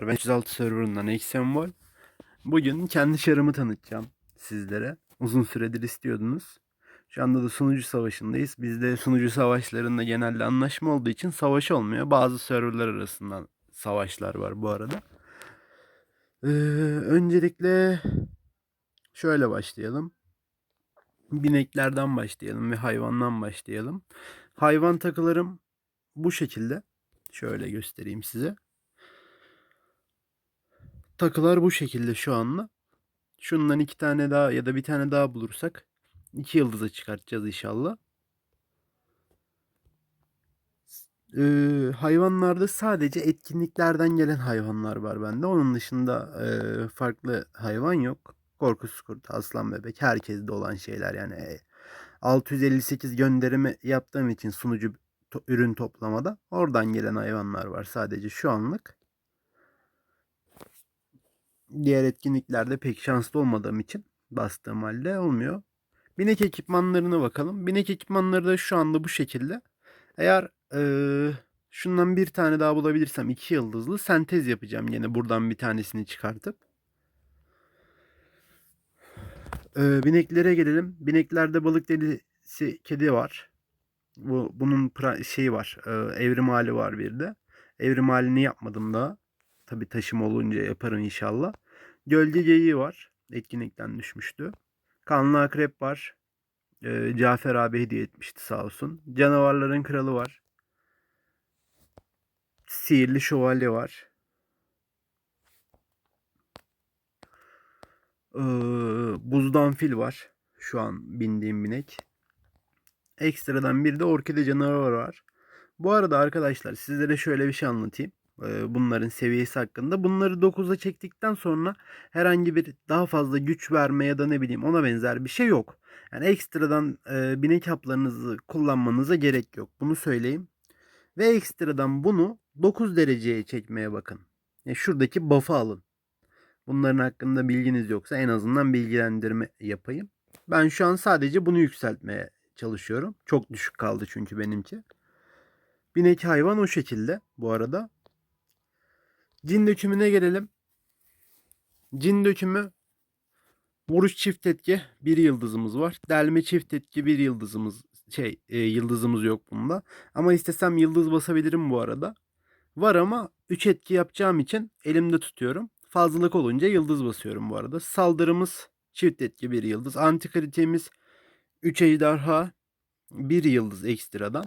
Ben 306 serverından Eksembol. Bugün kendi şarımı tanıtacağım sizlere. Uzun süredir istiyordunuz. Şu anda da sunucu savaşındayız. Bizde sunucu savaşlarında genelde anlaşma olduğu için savaş olmuyor. Bazı serverlar arasından savaşlar var bu arada. Ee, öncelikle şöyle başlayalım. Bineklerden başlayalım ve hayvandan başlayalım. Hayvan takılarım bu şekilde. Şöyle göstereyim size. Takılar bu şekilde şu anda. Şundan iki tane daha ya da bir tane daha bulursak iki yıldıza çıkartacağız inşallah. Ee, hayvanlarda sadece etkinliklerden gelen hayvanlar var bende. Onun dışında e, farklı hayvan yok. Korkusuz kurt, aslan bebek herkeste olan şeyler yani. E, 658 gönderimi yaptığım için sunucu to- ürün toplamada oradan gelen hayvanlar var sadece şu anlık. Diğer etkinliklerde pek şanslı olmadığım için bastığım halde olmuyor. Binek ekipmanlarına bakalım. Binek ekipmanları da şu anda bu şekilde. Eğer eee, şundan bir tane daha bulabilirsem iki yıldızlı sentez yapacağım yine buradan bir tanesini çıkartıp. Eee, bineklere gelelim. Bineklerde balık delisi kedi var. Bu bunun pra- şeyi var. eee, evrim hali var bir de. Evrim halini yapmadım daha. Tabi taşım olunca yaparım inşallah. Gölge geyiği var. Etkinlikten düşmüştü. Kanlı akrep var. Ee, Cafer abi hediye etmişti sağ olsun. Canavarların kralı var. Sihirli şövalye var. Ee, buzdan fil var. Şu an bindiğim binek. Ekstradan bir de orkide canavarı var. Bu arada arkadaşlar sizlere şöyle bir şey anlatayım. Bunların seviyesi hakkında. Bunları 9'a çektikten sonra herhangi bir daha fazla güç verme ya da ne bileyim ona benzer bir şey yok. Yani ekstradan e, binek haplarınızı kullanmanıza gerek yok. Bunu söyleyeyim. Ve ekstradan bunu 9 dereceye çekmeye bakın. Yani şuradaki buff'ı alın. Bunların hakkında bilginiz yoksa en azından bilgilendirme yapayım. Ben şu an sadece bunu yükseltmeye çalışıyorum. Çok düşük kaldı çünkü benimki. Binek hayvan o şekilde bu arada. Cin dökümüne gelelim. Cin dökümü vuruş çift etki bir yıldızımız var. Delme çift etki bir yıldızımız şey e, yıldızımız yok bunda. Ama istesem yıldız basabilirim bu arada. Var ama 3 etki yapacağım için elimde tutuyorum. Fazlalık olunca yıldız basıyorum bu arada. Saldırımız çift etki bir yıldız. Antikritiğimiz 3 ejderha bir yıldız ekstradan.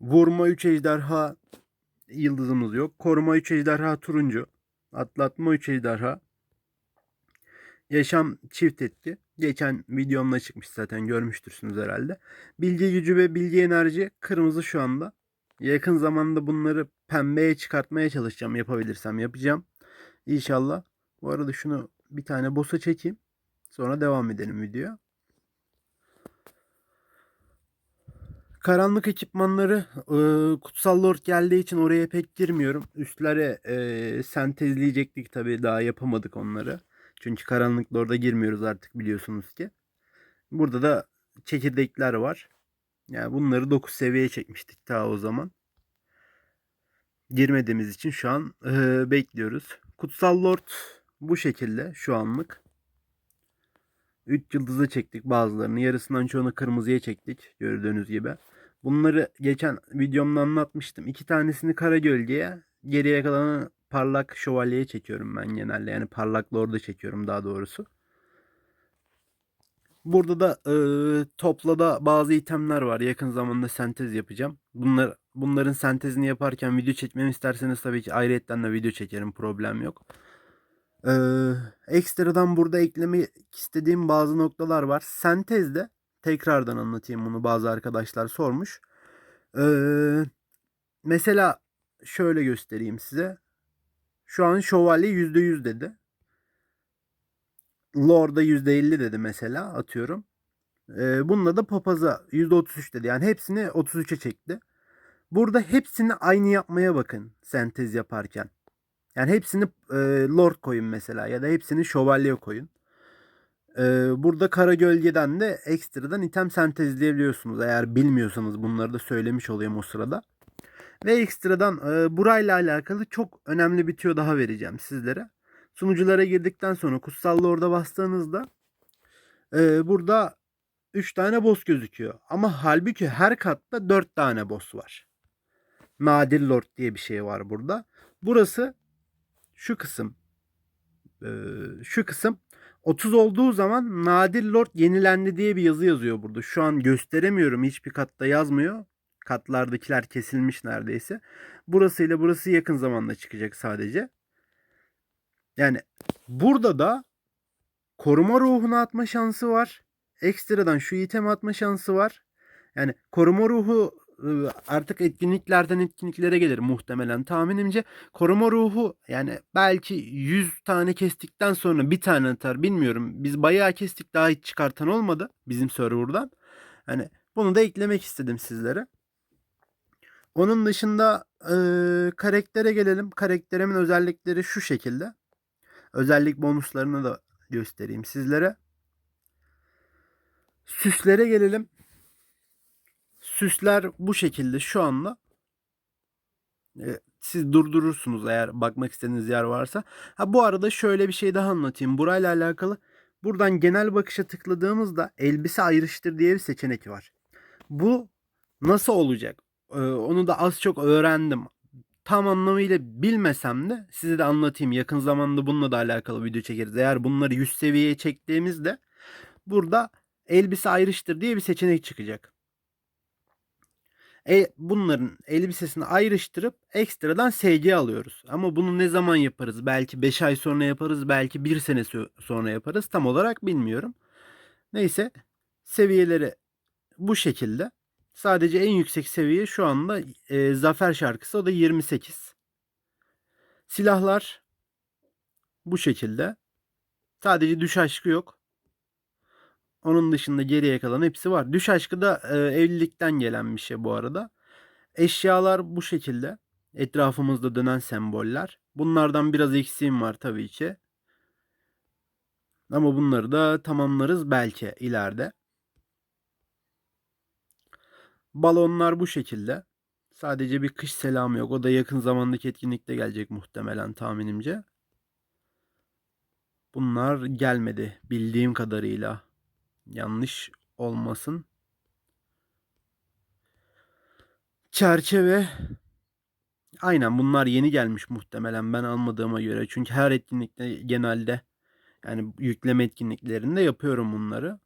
Vurma 3 ejderha yıldızımız yok. Koruma 3 ejderha turuncu. Atlatma 3 ejderha. Yaşam çift etki. Geçen videomda çıkmış zaten görmüştürsünüz herhalde. Bilgi gücü ve bilgi enerji kırmızı şu anda. Yakın zamanda bunları pembeye çıkartmaya çalışacağım. Yapabilirsem yapacağım. İnşallah. Bu arada şunu bir tane boss'a çekeyim. Sonra devam edelim videoya. Karanlık ekipmanları e, Kutsal Lord geldiği için oraya pek girmiyorum. Üstlere e, sentezleyecektik tabii daha yapamadık onları. Çünkü Karanlık Lord'a girmiyoruz artık biliyorsunuz ki. Burada da çekirdekler var. Yani bunları 9 seviyeye çekmiştik ta o zaman. Girmediğimiz için şu an e, bekliyoruz. Kutsal Lord bu şekilde şu anlık. 3 yıldızı çektik bazılarını. Yarısından çoğunu kırmızıya çektik. Gördüğünüz gibi. Bunları geçen videomda anlatmıştım. İki tanesini kara gölgeye, geriye kalanı parlak şövalyeye çekiyorum ben genelde. Yani parlak lord'a çekiyorum daha doğrusu. Burada da e, toplada bazı itemler var. Yakın zamanda sentez yapacağım. Bunlar bunların sentezini yaparken video çekmemi isterseniz tabii ki ayrıyetten de video çekerim. Problem yok. Ee, ekstradan burada eklemek istediğim bazı noktalar var. Sentezde tekrardan anlatayım bunu bazı arkadaşlar sormuş. Ee, mesela şöyle göstereyim size. Şu an şövalye %100 dedi. Lord'a %50 dedi mesela atıyorum. Ee, bununla da papaza %33 dedi. Yani hepsini 33'e çekti. Burada hepsini aynı yapmaya bakın sentez yaparken. Yani hepsini e, lord koyun mesela ya da hepsini şövalye koyun. Burada kara gölgeden de ekstradan item sentezleyebiliyorsunuz. Eğer bilmiyorsanız bunları da söylemiş olayım o sırada. Ve ekstradan burayla alakalı çok önemli bir tüyo daha vereceğim sizlere. Sunuculara girdikten sonra kutsallı orada bastığınızda burada 3 tane boss gözüküyor. Ama halbuki her katta 4 tane boss var. Nadir Lord diye bir şey var burada. Burası şu kısım. şu kısım 30 olduğu zaman Nadir Lord yenilendi diye bir yazı yazıyor burada. Şu an gösteremiyorum. Hiçbir katta yazmıyor. Katlardakiler kesilmiş neredeyse. Burası ile burası yakın zamanda çıkacak sadece. Yani burada da koruma ruhunu atma şansı var. Ekstradan şu item atma şansı var. Yani koruma ruhu artık etkinliklerden etkinliklere gelir muhtemelen tahminimce. Koruma ruhu yani belki 100 tane kestikten sonra bir tane atar bilmiyorum. Biz bayağı kestik daha hiç çıkartan olmadı bizim serverdan. Hani bunu da eklemek istedim sizlere. Onun dışında e, karaktere gelelim. Karakterimin özellikleri şu şekilde. Özellik bonuslarını da göstereyim sizlere. Süslere gelelim. Süsler bu şekilde şu anda. E, siz durdurursunuz eğer bakmak istediğiniz yer varsa. Ha bu arada şöyle bir şey daha anlatayım. Burayla alakalı. Buradan genel bakışa tıkladığımızda elbise ayrıştır diye bir seçenek var. Bu nasıl olacak? Ee, onu da az çok öğrendim. Tam anlamıyla bilmesem de size de anlatayım. Yakın zamanda bununla da alakalı video çekeriz. Eğer bunları 100 seviyeye çektiğimizde burada elbise ayrıştır diye bir seçenek çıkacak. E, bunların elbisesini ayrıştırıp ekstradan SG alıyoruz. Ama bunu ne zaman yaparız? Belki 5 ay sonra yaparız, belki 1 sene so- sonra yaparız. Tam olarak bilmiyorum. Neyse seviyeleri bu şekilde. Sadece en yüksek seviye şu anda e, zafer şarkısı o da 28. Silahlar bu şekilde. Sadece düş aşkı yok. Onun dışında geriye kalan hepsi var. Düş aşkı da e, evlilikten gelen bir şey bu arada. Eşyalar bu şekilde. Etrafımızda dönen semboller. Bunlardan biraz eksiğim var tabii ki. Ama bunları da tamamlarız belki ileride. Balonlar bu şekilde. Sadece bir kış selamı yok. O da yakın zamandaki etkinlikte gelecek muhtemelen tahminimce. Bunlar gelmedi bildiğim kadarıyla. Yanlış olmasın. Çerçeve. Aynen bunlar yeni gelmiş muhtemelen ben almadığıma göre. Çünkü her etkinlikte genelde yani yükleme etkinliklerinde yapıyorum bunları.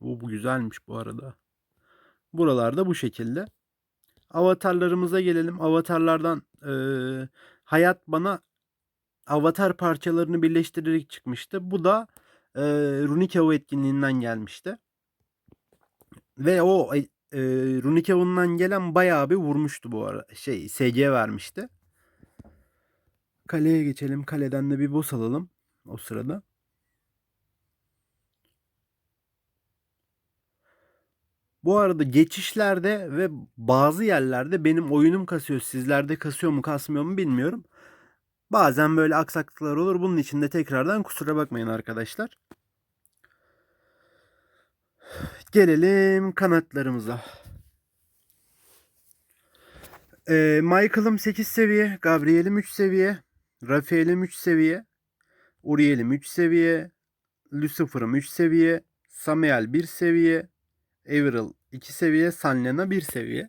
Bu, bu güzelmiş bu arada. Buralarda bu şekilde. Avatarlarımıza gelelim. Avatarlardan e, hayat bana avatar parçalarını birleştirerek çıkmıştı. Bu da e, Runikavo etkinliğinden gelmişti. Ve o e, Runikavo'ndan gelen bayağı bir vurmuştu bu ara. Şey SG vermişti. Kaleye geçelim. Kaleden de bir boss alalım o sırada. Bu arada geçişlerde ve bazı yerlerde benim oyunum kasıyor. Sizlerde kasıyor mu kasmıyor mu bilmiyorum. Bazen böyle aksaklıklar olur. Bunun için de tekrardan kusura bakmayın arkadaşlar. Gelelim kanatlarımıza. Ee, Michael'ım 8 seviye. Gabriel'im 3 seviye. Rafael'im 3 seviye. Uriel'im 3 seviye. Lucifer'ım 3 seviye. Samuel 1 seviye. Avril 2 seviye. Sanlena 1 seviye.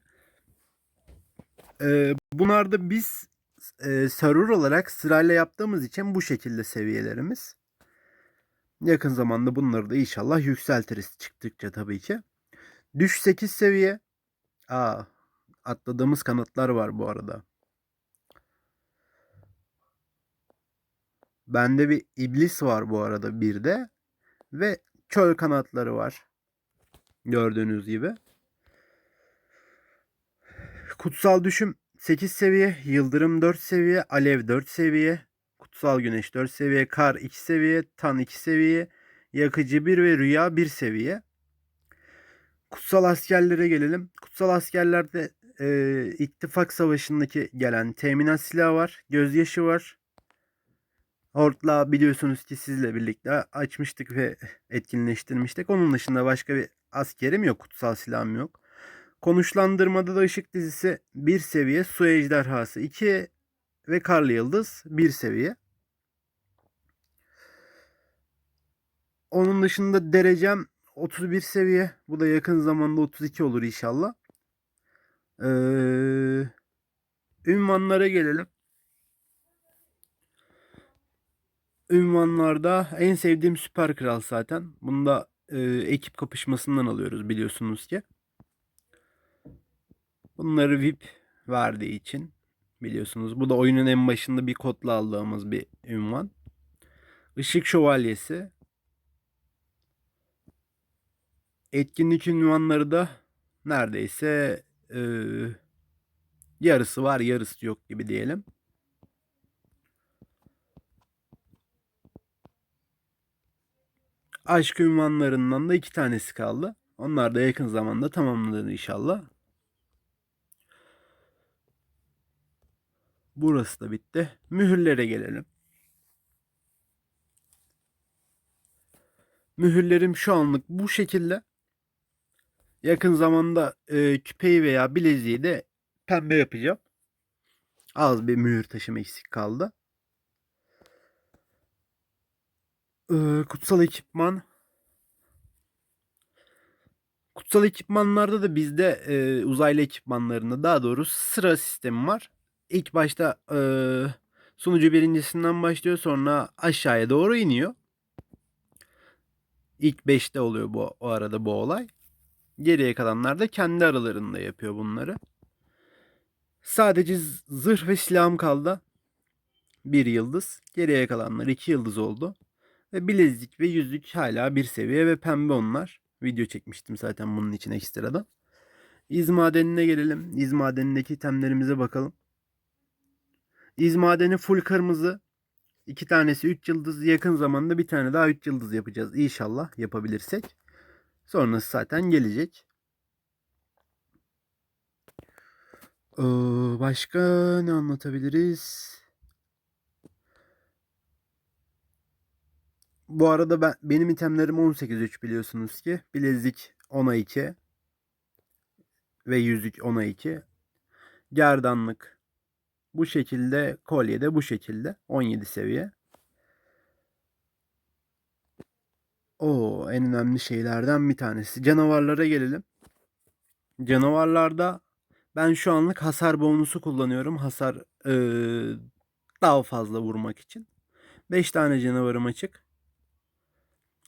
Ee, bunlarda biz e, server olarak sırayla yaptığımız için bu şekilde seviyelerimiz. Yakın zamanda bunları da inşallah yükseltiriz çıktıkça tabii ki. Düş 8 seviye. Aa, atladığımız kanatlar var bu arada. Bende bir iblis var bu arada bir de. Ve çöl kanatları var. Gördüğünüz gibi. Kutsal düşüm 8 seviye, yıldırım 4 seviye, alev 4 seviye, kutsal güneş 4 seviye, kar 2 seviye, tan 2 seviye, yakıcı 1 ve rüya 1 seviye. Kutsal askerlere gelelim. Kutsal askerlerde e, ittifak savaşındaki gelen teminat silahı var, gözyaşı var. Hortla biliyorsunuz ki sizle birlikte açmıştık ve etkinleştirmiştik. Onun dışında başka bir askerim yok, kutsal silahım yok. Konuşlandırmada da ışık dizisi 1 seviye, su ejderhası 2 ve karlı yıldız 1 seviye. Onun dışında derecem 31 seviye. Bu da yakın zamanda 32 olur inşallah. Ee, ünvanlara gelelim. Ünvanlarda en sevdiğim Süper Kral zaten. Bunu da e, ekip kapışmasından alıyoruz biliyorsunuz ki. Bunları VIP verdiği için biliyorsunuz. Bu da oyunun en başında bir kodla aldığımız bir ünvan. Işık Şövalyesi. Etkinlik ünvanları da neredeyse e, yarısı var yarısı yok gibi diyelim. Aşk ünvanlarından da iki tanesi kaldı. Onlar da yakın zamanda tamamlanır inşallah. Burası da bitti. Mühürlere gelelim. Mühürlerim şu anlık bu şekilde. Yakın zamanda e, küpeyi veya bileziği de pembe yapacağım. Az bir mühür taşım eksik kaldı. Ee, kutsal ekipman. Kutsal ekipmanlarda da bizde e, uzaylı ekipmanlarında daha doğrusu sıra sistemi var. İlk başta e, sunucu birincisinden başlıyor sonra aşağıya doğru iniyor. İlk 5'te oluyor bu o arada bu olay. Geriye kalanlar da kendi aralarında yapıyor bunları. Sadece zırh ve silahım kaldı. Bir yıldız. Geriye kalanlar iki yıldız oldu. Ve bilezik ve yüzük hala bir seviye ve pembe onlar. Video çekmiştim zaten bunun için ekstradan. İz madenine gelelim. İz madenindeki itemlerimize bakalım. İz madeni full kırmızı. İki tanesi 3 yıldız. Yakın zamanda bir tane daha 3 yıldız yapacağız. İnşallah yapabilirsek. Sonrası zaten gelecek. Ee, başka ne anlatabiliriz? Bu arada ben benim itemlerim 18-3 biliyorsunuz ki. Bilezik 10'a 2 ve yüzük 10'a 2. Gerdanlık bu şekilde, kolye de bu şekilde 17 seviye. O en önemli şeylerden bir tanesi. Canavarlara gelelim. Canavarlarda ben şu anlık hasar bonusu kullanıyorum. Hasar ee, daha fazla vurmak için. 5 tane canavarım açık.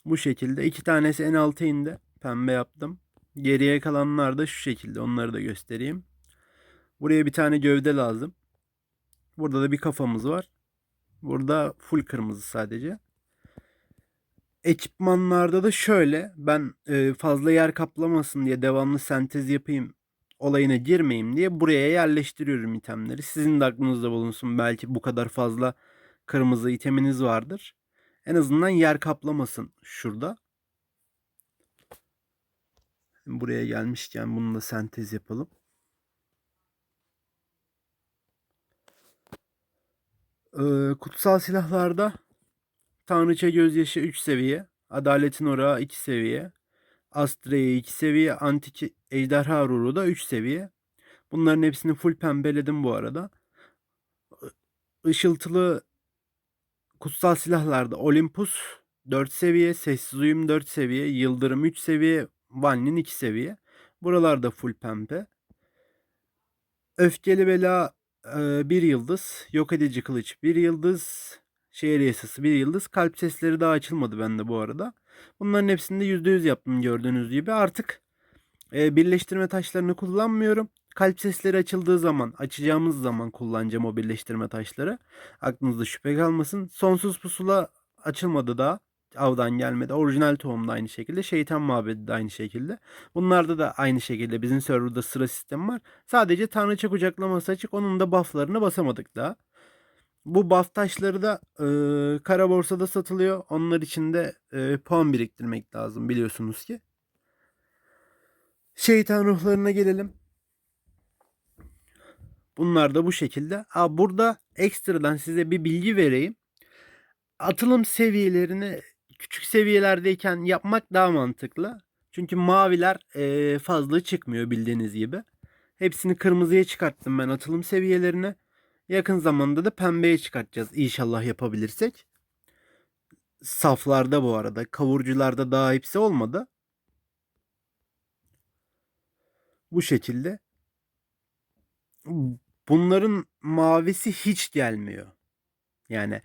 Bu şekilde. iki tanesi en alta indi. Pembe yaptım. Geriye kalanlar da şu şekilde. Onları da göstereyim. Buraya bir tane gövde lazım. Burada da bir kafamız var. Burada full kırmızı sadece. Ekipmanlarda da şöyle ben e, fazla yer kaplamasın diye devamlı sentez yapayım olayına girmeyeyim diye buraya yerleştiriyorum itemleri. Sizin de aklınızda bulunsun. Belki bu kadar fazla kırmızı iteminiz vardır. En azından yer kaplamasın şurada. Buraya gelmişken bunu da sentez yapalım. Ee, kutsal silahlarda Tanrıça Gözyaşı 3 seviye, Adaletin Orağı 2 seviye, Astreya 2 seviye, Antik Ejderha Ruhu da 3 seviye. Bunların hepsini full pembeledim bu arada. Işıltılı kutsal silahlarda Olympus 4 seviye, Sessiz Uyum 4 seviye, Yıldırım 3 seviye, Vanlin 2 seviye. Buralarda full pembe. Öfkeli Bela 1 yıldız, Yok Edici Kılıç 1 yıldız, Şehir Yasası 1 yıldız. Kalp sesleri daha açılmadı bende bu arada. Bunların hepsini de %100 yaptım gördüğünüz gibi. Artık e, birleştirme taşlarını kullanmıyorum. Kalp sesleri açıldığı zaman, açacağımız zaman kullanacağım o birleştirme taşları. Aklınızda şüphe kalmasın. Sonsuz pusula açılmadı daha. Avdan gelmedi. Orijinal tohum da aynı şekilde. Şeytan mabedi de aynı şekilde. Bunlarda da aynı şekilde bizim serverda sıra sistemi var. Sadece tanrıça kucaklaması açık. Onun da bufflarını basamadık daha. Bu buff taşları da e, kara borsada satılıyor. Onlar için de e, puan biriktirmek lazım biliyorsunuz ki. Şeytan ruhlarına gelelim. Bunlar da bu şekilde. Aa, burada ekstradan size bir bilgi vereyim. Atılım seviyelerini küçük seviyelerdeyken yapmak daha mantıklı. Çünkü maviler eee, fazla çıkmıyor bildiğiniz gibi. Hepsini kırmızıya çıkarttım ben atılım seviyelerine. Yakın zamanda da pembeye çıkartacağız inşallah yapabilirsek. Saflarda bu arada. Kavurcularda daha hepsi olmadı. Bu şekilde. Bunların mavisi hiç gelmiyor. Yani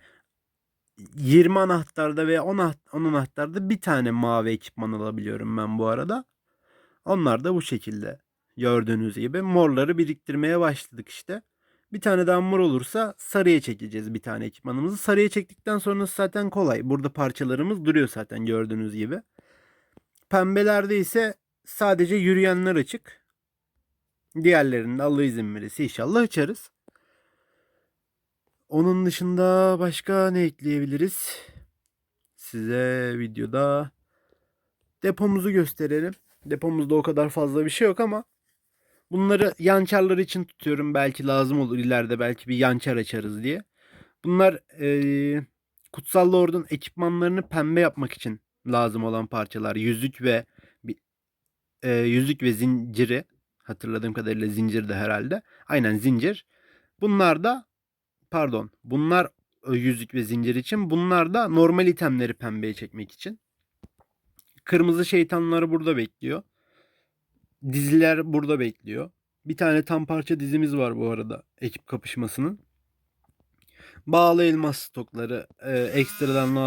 20 anahtarda veya 10 aht- 10 anahtarda bir tane mavi ekipman alabiliyorum ben bu arada. Onlar da bu şekilde. Gördüğünüz gibi morları biriktirmeye başladık işte. Bir tane daha mor olursa sarıya çekeceğiz bir tane ekipmanımızı. Sarıya çektikten sonra zaten kolay. Burada parçalarımız duruyor zaten gördüğünüz gibi. Pembelerde ise sadece yürüyenler açık. Diğerlerinde Allah izin verirse inşallah açarız. Onun dışında başka ne ekleyebiliriz? Size videoda depomuzu gösterelim. Depomuzda o kadar fazla bir şey yok ama bunları yançarlar için tutuyorum. Belki lazım olur ileride belki bir yançar açarız diye. Bunlar eee Kutsal Lord'un ekipmanlarını pembe yapmak için lazım olan parçalar. Yüzük ve eee, yüzük ve zinciri hatırladığım kadarıyla zincir de herhalde. Aynen zincir. Bunlar da pardon bunlar e, yüzük ve zincir için. Bunlar da normal itemleri pembeye çekmek için. Kırmızı şeytanları burada bekliyor. Diziler burada bekliyor. Bir tane tam parça dizimiz var bu arada ekip kapışmasının. Bağlı elmas stokları e, ekstradan lazım.